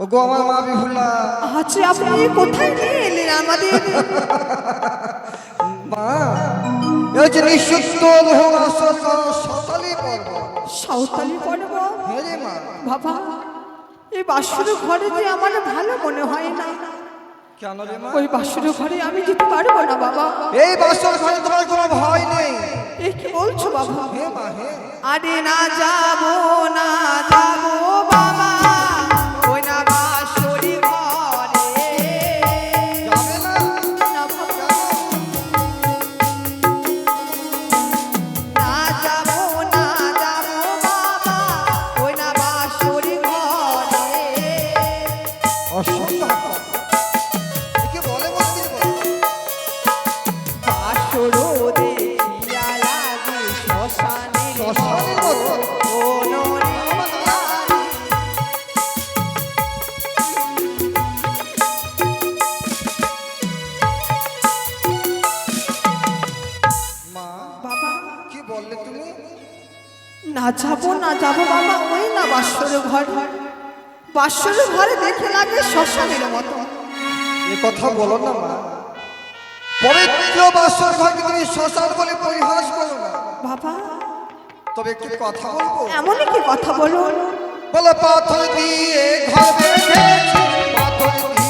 গো আমার মা বিহুলা আচ্ছা আপনি কোথায় নিয়ে এলেন আমাদের? মা এ হচ্ছে নিঃসত্য লোহ সকালে পর্ব। সাঁওতালি পড়ব হ্যাঁ মা। বাবা এই বাসুর ঘরে যে আমার ভালো মনে হয় না। কেন রে মা? ওই বাসুর ঘরে আমি যেতে পারব না বাবা। এই বাসর ঘরে তোমার কোনো ভয় নেই। এ কি বলছো বাবা? হে মা হে আরে না যাব না যাব। অসুবিধা বাসর ঘরে দেখে লাগে শ্মশানের মতো। এ কথা বলো না মা। পবিত্র বাসর ঘরকে তুমি শ্মশান বলে পরিহাস করো না। বাবা। তবে একটু কথা বলব? এমনই কি কথা বলো? বলো পাথর দিয়ে ঘর বেঁধেছি পাথর দিয়ে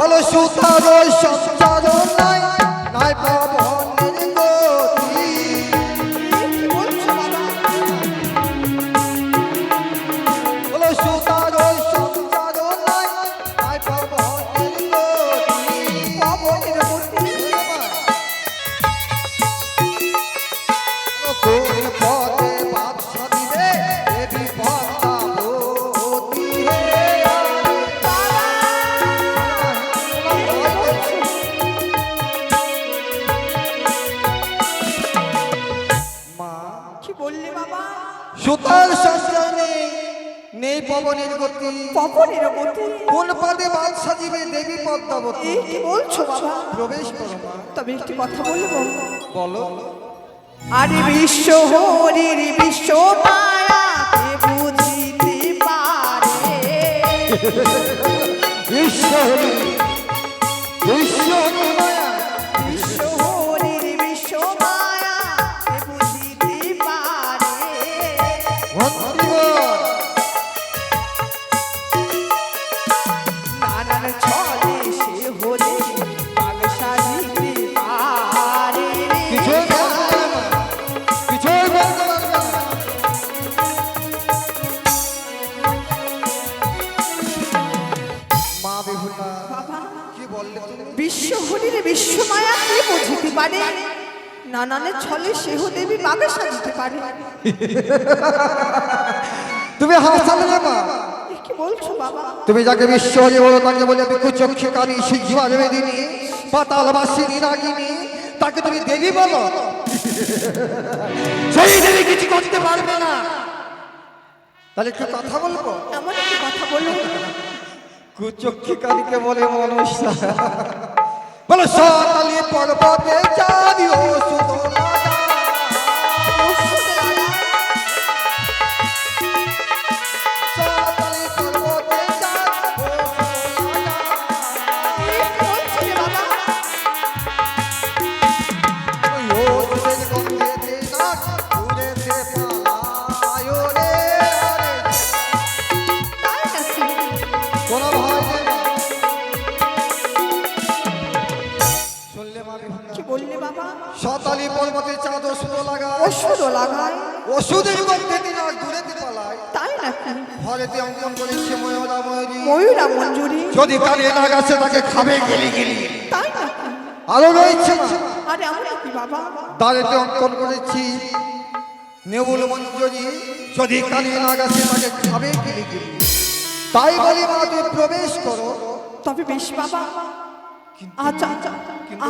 বলো সুতার সঞ্চার গতি মধ্যে কোন পদে বাদ সাজিবে দেবী পদ্মাবতী। কি বলছো বাবা? প্রবেশ করো তবে একটি কথা বলব। বলো। আরে বিশ্ব হরির বিশ্ব মায়াকে বুঝিতে পারে। বিশ্ব হরি বিশ্ব বিশ্ব বিহুলা বাবা কি বুঝিতে পারে? নানানের ছলে সেহ দেবী বাগে সাজিতে পারে। তুমি হাসালে না তুমি যাকে বিশ্ব বলো তাকে বলে বিকুচক্ষকারী শিক্ষা দিনী পাতালবাসিনী রাগিনী তাকে তুমি দেবী বলো। সেই দেবী কিছু করতে পারবে না। তাহলে একটু কথা বলব? এমন কি কথা বলো কুচক্ষিকারীকে বলে মনুষ্য। বলো সতালি পর্বতে চারি ও যদি কানে না গাছে তাকে খাবে গেলি গেলি তাই নাকি? আরও রয়েছে। আরে কি বাবা? তারেতে অঙ্কন করেছি। নেবুল মঞ্জুরি যদি কানে না গাছে তাকে খাবে গেলি গেলি তাই বলি মা তুই প্রবেশ করো। তবে বেশ বাবা। আজ আজ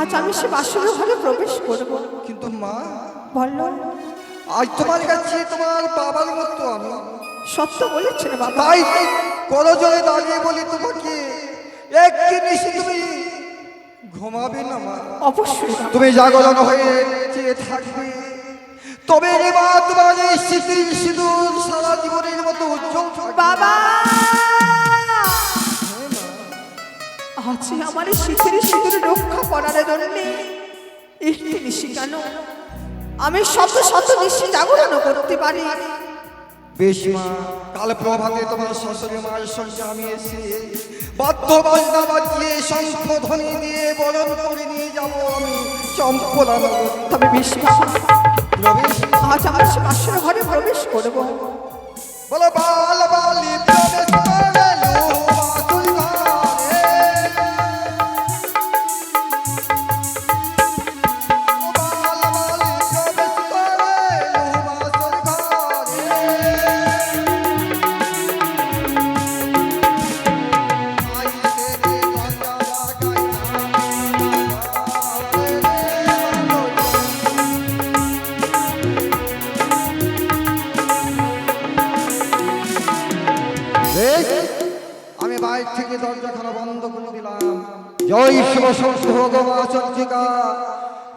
আজ আমি সে বাসরের ঘরে প্রবেশ করব। কিন্তু মা বলল আজ তোমার কাছে তোমার বাবার মতো আমি। সত্য বলেছেন বাবা। তাই করজলে দাঁড়িয়ে বলি তোমাকে একটি নিশি তুমি ঘুমাবে না মা। অবশ্যই। তুমি জাগরণ হয়ে চেয়ে থাকবে। তবে রে মা তোমার এই স্মৃতির সিঁদুর সারা জীবনের মতো উজ্জ্বল বাবা! আজ আমার এই শীতের শীতের রক্ষা করার জন্য একটি নিশি কেন আমি শত শত নিশি জাগরণ করতে পারি। বেশ মা কাল প্রভাতে তোমার শাশুড়ি মায়ের সঙ্গে আমি এসে বাদ্য বাজনা বাজিয়ে শঙ্খ ধ্বনি দিয়ে বরণ করে নিয়ে যাব আমি। চম্পলাম তবে বিশ্বাস প্রবেশ। আজ আমার সে ঘরে প্রবেশ করব। বলো বাল বালি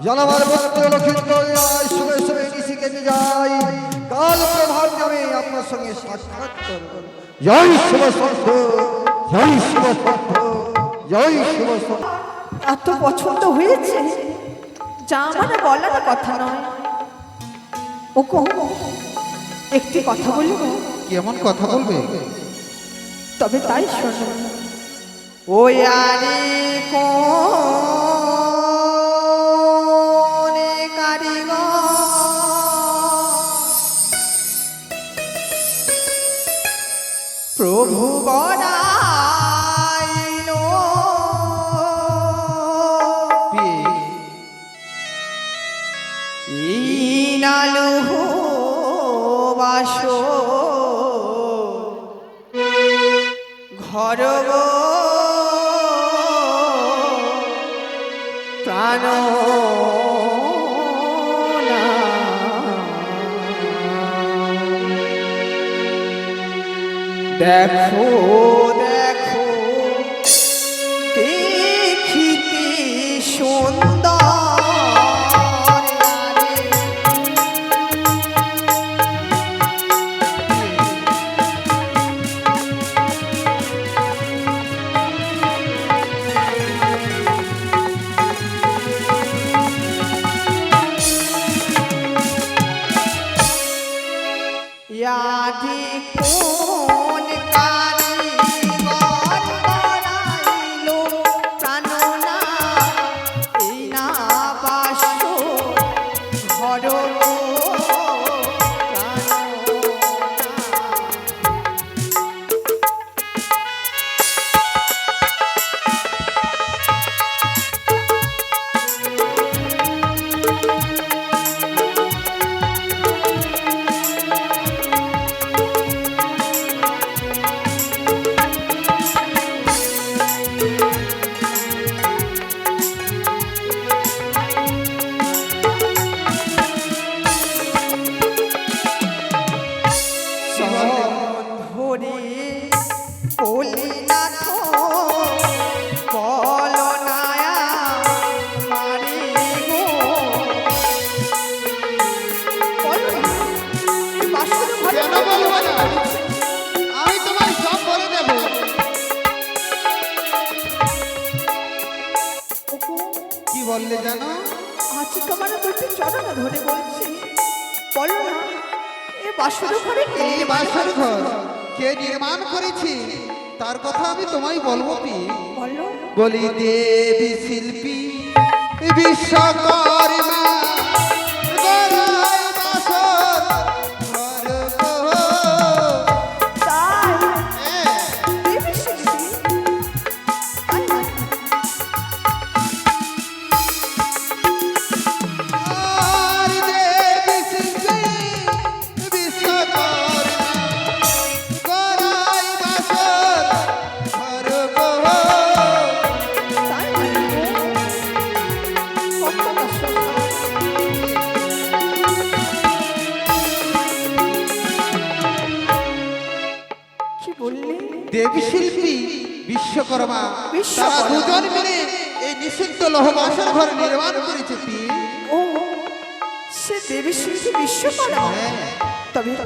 জনমার পুত্র লক্ষ্মীন্দর রায় শুভে শুভে নিয়ে যাই কাল প্রভাত যাবে আপনার সঙ্গে সাক্ষাৎ করব। জয় শিব শঙ্খ জয় শিব শঙ্খ জয় শিব শঙ্খ এত পছন্দ হয়েছে? যা আমার বলার কথা নয়। ও কহ একটি কথা বলব কেমন কথা বলবে? তবে তাই শোনো। ওই আরে কোনে প্রভু গড়াইল ইনালু বাস। ঘর গো দেখো।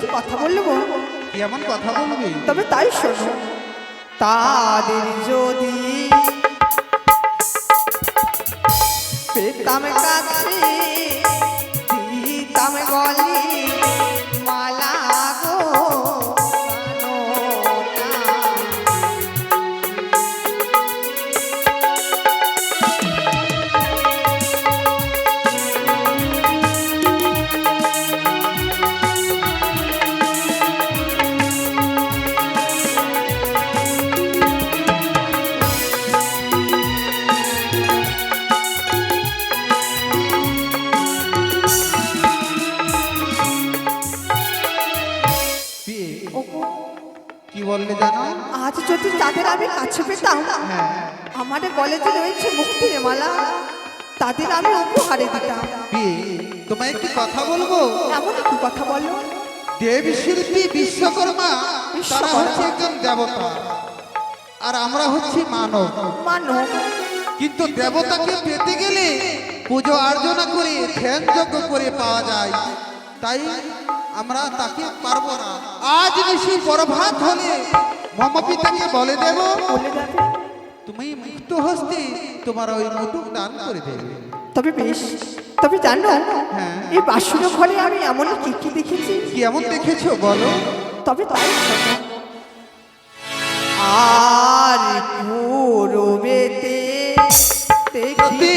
কথা বলব এমন কথা বলবি? তবে তাই শোনো। তাদের যদি পেতাম কাছে দিতাম গলি যদি তাদের আমি কাছে পেতাম আমার গলে যে রয়েছে মুক্তির মালা তাদের আমি উপহারে দিতাম। তোমায় একটি কথা বলব? এমন একটু কথা বলো। দেবী শিল্পী বিশ্বকর্মা তারা হচ্ছে একজন দেবতা আর আমরা হচ্ছি মানব। মানব। কিন্তু দেবতাকে পেতে গেলে পুজো অর্চনা করে ধ্যান যজ্ঞ করে পাওয়া যায়। তাই আমরা তাকে পারব না। আজ বেশি প্রভাত হলে মম পিতাকে বলে দেব তুমি মুক্ত হস্তে তোমার ওই মধু দান করে দেবে। তবে বেশ তবে জানো হ্যাঁ। এই বাসুর ঘরে আমি এমন কি কি দেখেছি? কি এমন দেখেছ বলো। তবে তাই আর পূরবেতে দেখি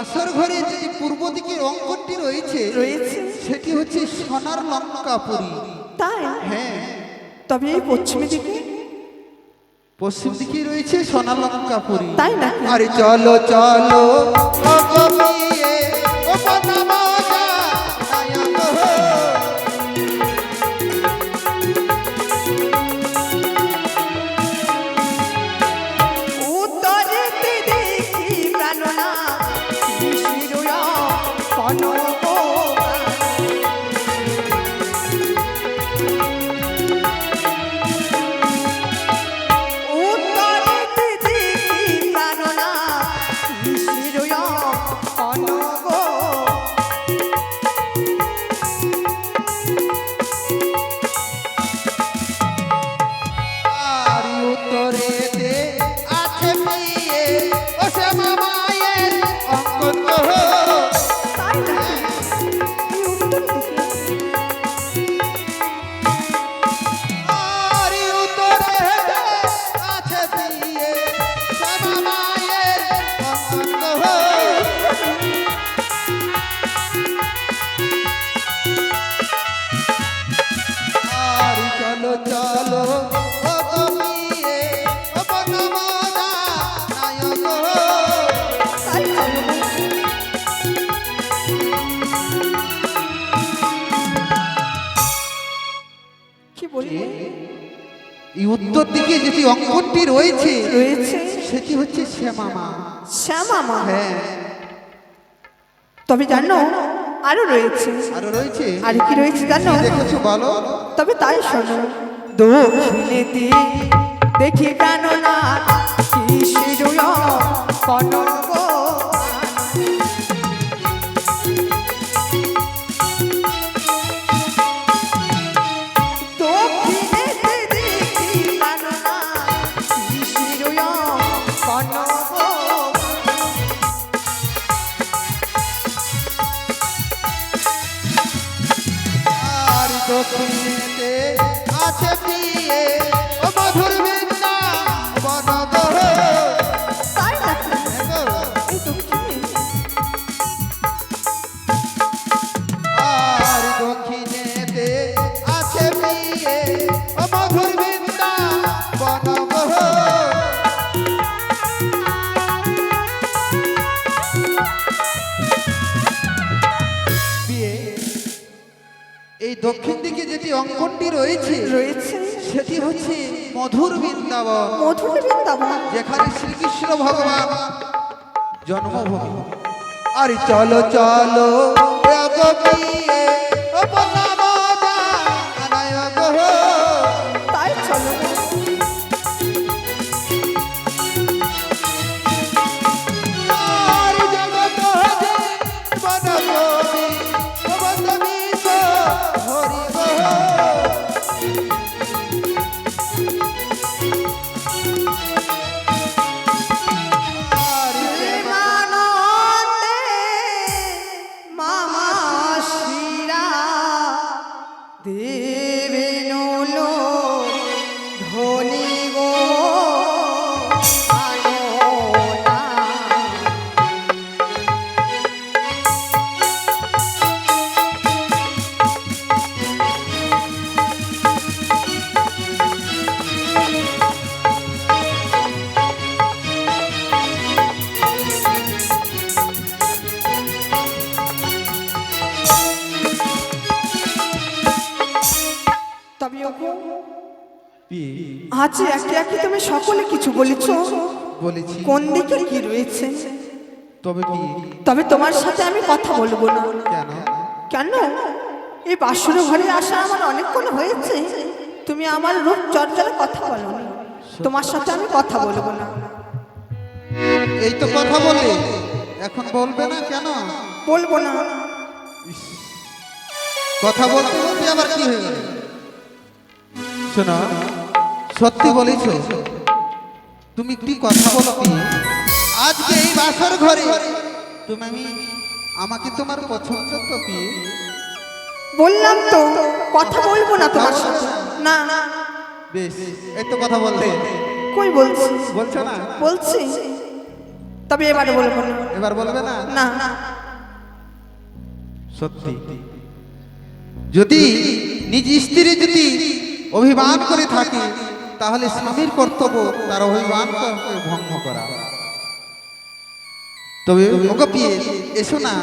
বাসর ঘরে যে পূর্ব দিকের অঙ্কনটি রয়েছে রয়েছে। সেটি হচ্ছে সোনার লঙ্কাপুরী। তাই? হ্যাঁ। তবে এই পশ্চিম দিকে? পশ্চিম দিকে রয়েছে সোনার লঙ্কাপুরী। তাই না আরে চলো চলো ও তবে জানো আরও রয়েছে। আরও রয়েছে? আর কি রয়েছে জানো? দেখেছ বলো? তবে তাই শোনো। দক্ষিণেতে দেখি কেন না কি শিরুয় দক্ষিণ দিকে যেটি অঙ্কনটি রয়েছে রয়েছে। সেটি হচ্ছে মধুর বৃন্দাবন। মধুর বৃন্দাবন। যেখানে শ্রীকৃষ্ণ ভগবান জন্মভূমি। আর চলো চলো দেবেন আজ একে একে তুমি সকলে কিছু বলেছ। বলেছি। কোন দিকে কি রয়েছে? তবে কি? তবে তোমার সাথে আমি কথা বলব না। কেন? কেন? এই বাসর ঘরে আসা আমার অনেকক্ষণ হয়েছে। তুমি আমার রূপ চর্চার কথা বলো তোমার সাথে আমি কথা বলব না। এই তো কথা বলে। এখন বলবে না কেন? বলব না। কথা বলতে বলতে আবার কি হয়ে গেল? শোনো সত্যি বলেছ? তুমি কি কথা বলো আজকে এই বাসর ঘরে তুমি আমি আমাকে তোমার পছন্দ তো কি? বললাম তো কথা বলব না তোমার সাথে। না না। বেশ এই তো কথা বলতে কই বলছি? বলছো না? বলছি। তবে এবারে বলব না। এবার বলবে না না? না। সত্যি। যদি নিজ স্ত্রী যদি অভিমান করে থাকে তাহলে স্বামীর কর্তব্য তার অভিমান ভঙ্গ করা। তবে এসো না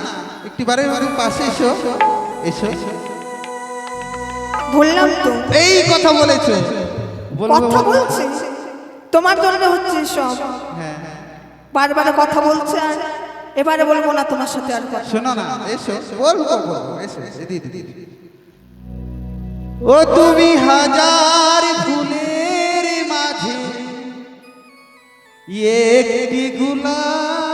একটিবারে পাশে এসো এসো। বললাম তো। এই কথা বলেছ। কথা। বলছি? তোমার জন্য হচ্ছে সব হ্যাঁ। বারবার কথা বলছে আর এবারে বলব না তোমার সাথে আর কথা। শোনো না এসো বলব বলব এসো দিদি দিদি ও তুমি হাজার ফুলের একটি গোলাপ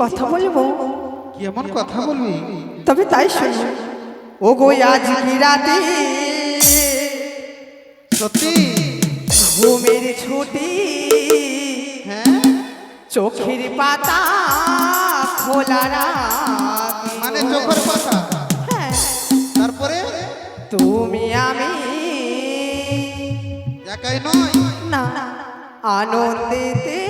কথা বলব? এমন কথা বলবি? তবে তাই শোনো। ও গো আজ কি রাতে? সত্যি? ঘুমের ছুটি। হ্যাঁ? চোখের পাতা খোলা রাখি মানে চোখের পাতা? হ্যাঁ। তারপরে? তুমি আমি একাই নয়? না আনন্দেতে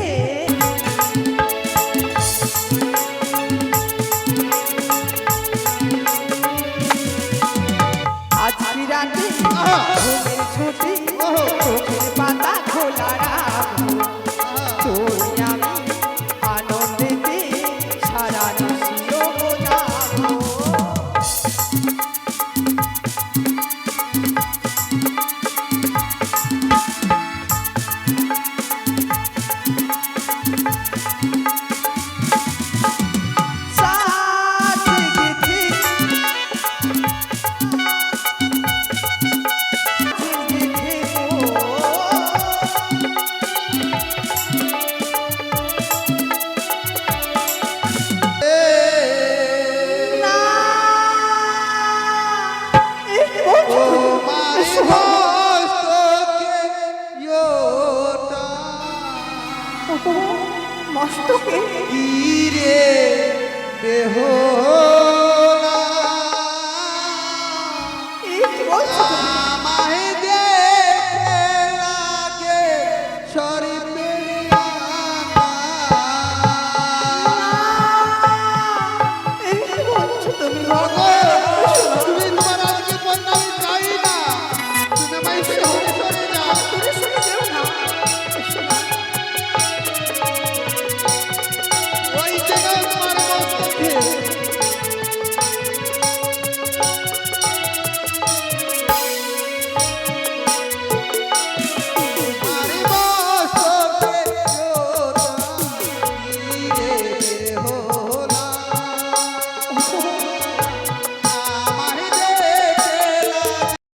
ঘুমের ছুটি মস্তকে রে বেহলা